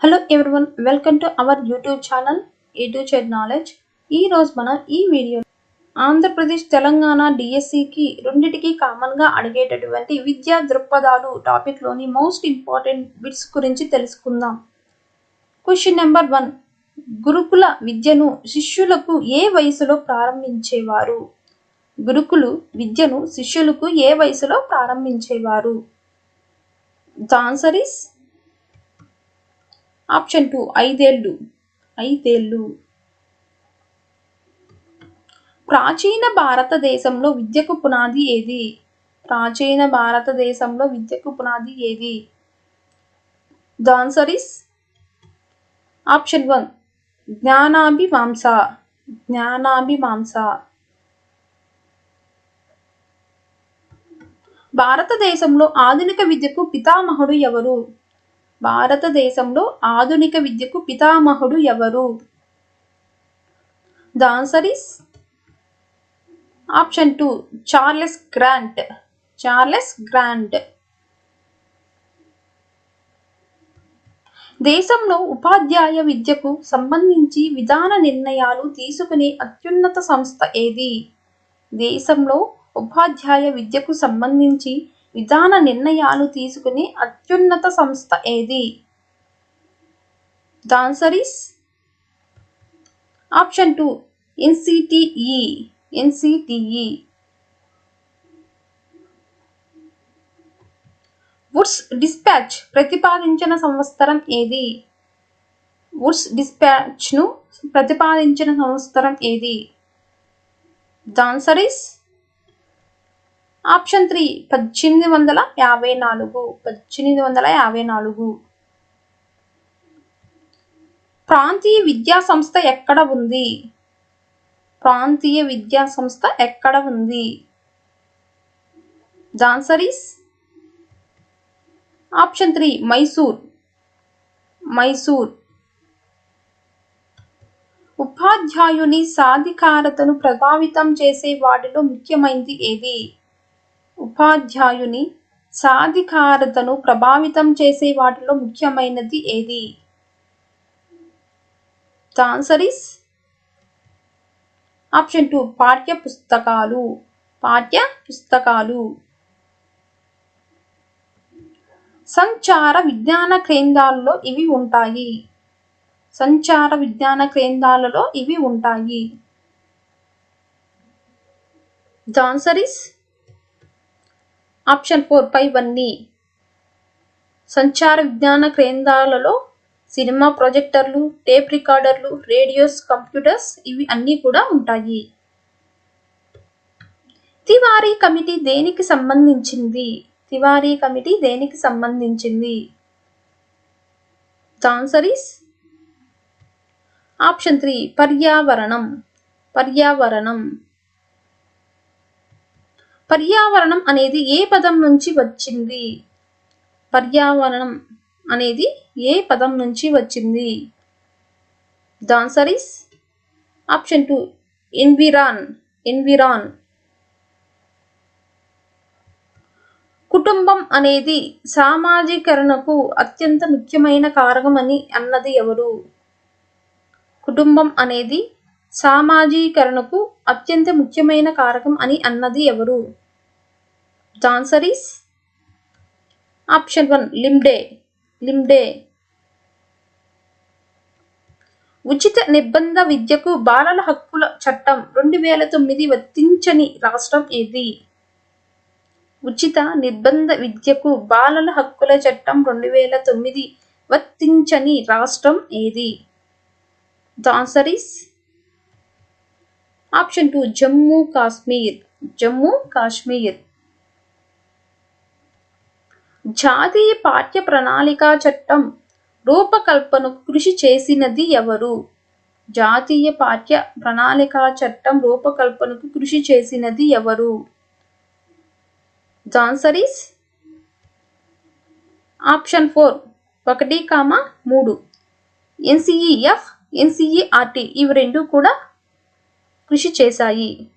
Hello everyone welcome to our YouTube channel ఏ చెడ్ knowledge ఈరోజు మనం ఈ వీడియో ఆంధ్రప్రదేశ్ తెలంగాణ డిఎస్సికి రెండిటికి కామన్గా అడిగేటటువంటి విద్యా దృక్పథాలు టాపిక్లోని మోస్ట్ ఇంపార్టెంట్ బిట్స్ గురించి తెలుసుకుందాం. క్వశ్చన్ నెంబర్ వన్ గురుకుల విద్యను శిష్యులకు ఏ వయసులో ప్రారంభించేవారు? గురుకులు విద్యను శిష్యులకు ఏ వయసులో ప్రారంభించేవారు? The answer is option two ఐదేళ్ళు. ఐదేళ్ళు. ప్రాచీన భారతదేశంలో విద్యకు పునాది ఏది? ప్రాచీన భారతదేశంలో విద్యకు పునాది ఏది? The answer is option one జ్ఞానాభిమాంస. జ్ఞానాభిమాంస. భారతదేశంలో ఆధునిక విద్యకు పితామహుడు ఎవరు? భారతదేశంలో ఆధునిక విద్యకు పితామహుడు ఎవరు? The answer is option two Charles Grant. Charles Grant. దేశంలో ఉపాధ్యాయ విద్యకు సంబంధించి విధాన నిర్ణయాలు తీసుకునే అత్యున్నత సంస్థ ఏది? దేశంలో ఉపాధ్యాయ విద్యకు సంబంధించి విధాన నిర్ణయాలు తీసుకునే అత్యున్నత సంస్థ ఏది? The answer is option two NCTE NCTE Wood's despatch ప్రతిపాదించిన సంవత్సరం ఏది? వుడ్స్ డిస్పాచ్ను ప్రతిపాదించిన సంవత్సరం ఏది? The answer is option three పద్దెనిమిది వందల యాభై నాలుగు పద్దెనిమిది వందల యాభై నాలుగు. ప్రాంతీయ విద్యా సంస్థ ఎక్కడ ఉంది? ప్రాంతీయ విద్యా సంస్థ ఎక్కడ ఉంది? The answer is option three Mysore. Mysore. ఉపాధ్యాయుని సాధికారతను ప్రభావితం చేసే వాటిలో ముఖ్యమైనది ఏది? ఉపాధ్యాయుని సాధికారతను ప్రభావితం చేసే వాటిలో ముఖ్యమైనది ఏది? The answer is option two పాఠ్య పుస్తకాలు పాఠ్య పుస్తకాలు సంచార విజ్ఞాన కేంద్రాల్లో ఇవి ఉంటాయి. సంచార విజ్ఞాన కేంద్రాలలో ఇవి ఉంటాయి. The answer is option four పైవన్నీ సంచార విజ్ఞాన కేంద్రాలలో సినిమా ప్రొజెక్టర్లు టేప్ రికార్డర్లు రేడియోస్ కంప్యూటర్స్ ఇవి అన్నీ కూడా ఉంటాయి. తివారీ కమిటీ దేనికి సంబంధించింది? తివారీ కమిటీ దేనికి సంబంధించింది? ఆన్సర్ ఆప్షన్ త్రీ పర్యావరణం. పర్యావరణం. పర్యావరణం అనేది ఏ పదం నుంచి వచ్చింది? పర్యావరణం అనేది ఏ పదం నుంచి వచ్చింది? The answer is option two environ environ. కుటుంబం అనేది సామాజీకరణకు అత్యంత ముఖ్యమైన కారకం అని అన్నది ఎవరు? కుటుంబం అనేది సామాజీకరణకు అత్యంత ముఖ్యమైన కారకం అని అన్నది ఎవరు? ద ఈస్ ఆప్షన్ వన్ లిమ్డే. లిమ్డే. ఉచిత నిబంధ విద్యకు బాలల హక్కుల చట్టం రెండు వేల తొమ్మిది వర్తించని రాష్ట్రం ఏది? ఉచిత నిర్బంధ విద్యకు బాలల హక్కుల చట్టం రెండు వేల తొమ్మిది వర్తించని రాష్ట్రం ఏది? The answer is is option two Jammu Kashmir. Jammu Kashmir. జాతీయ పాఠ్య ప్రణాళిక చట్టం రూపకల్పనకు కృషి చేసినది ఎవరు? జాతీయ పాఠ్య ప్రణాళిక చట్టం రూపకల్పనకు కృషి చేసినది ఎవరు? The answer is option four ఒకటి కామా మూడు. ఎన్సిఈఎఫ్ ఎన్సిఈఆర్టీ ఇవి రెండు కూడా కృషి చేశాయి.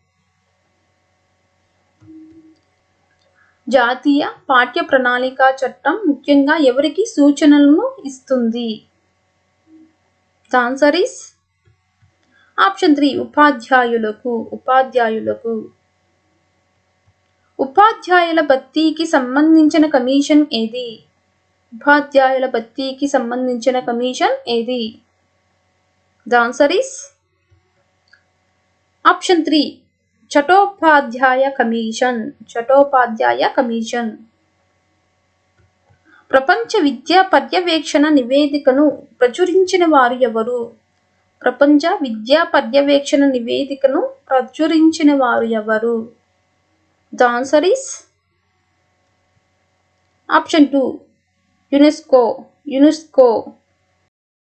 జాతీయ పాఠ్య ప్రణాళిక చట్టం ముఖ్యంగా ఎవరికి సూచనలను ఇస్తుంది? ఆన్సర్ ఇస్ ఆప్షన్ త్రీ ఉపాధ్యాయులకు ఉపాధ్యాయులకు. ఉపాధ్యాయుల భర్తీకి సంబంధించిన కమిషన్ ఏది? ఉపాధ్యాయుల భర్తీకి సంబంధించిన కమిషన్ ఏది? The answer is option three Chattopadhyay commission Chattopadhyay commission. ప్రపంచ విద్యా పర్యవేక్షణ నివేదికను ప్రచురించిన వారు ఎవరు? ప్రపంచ విద్యా పర్యవేక్షణ నివేదికను ప్రచురించిన వారు ఎవరు? The answer is option two UNESCO. UNESCO.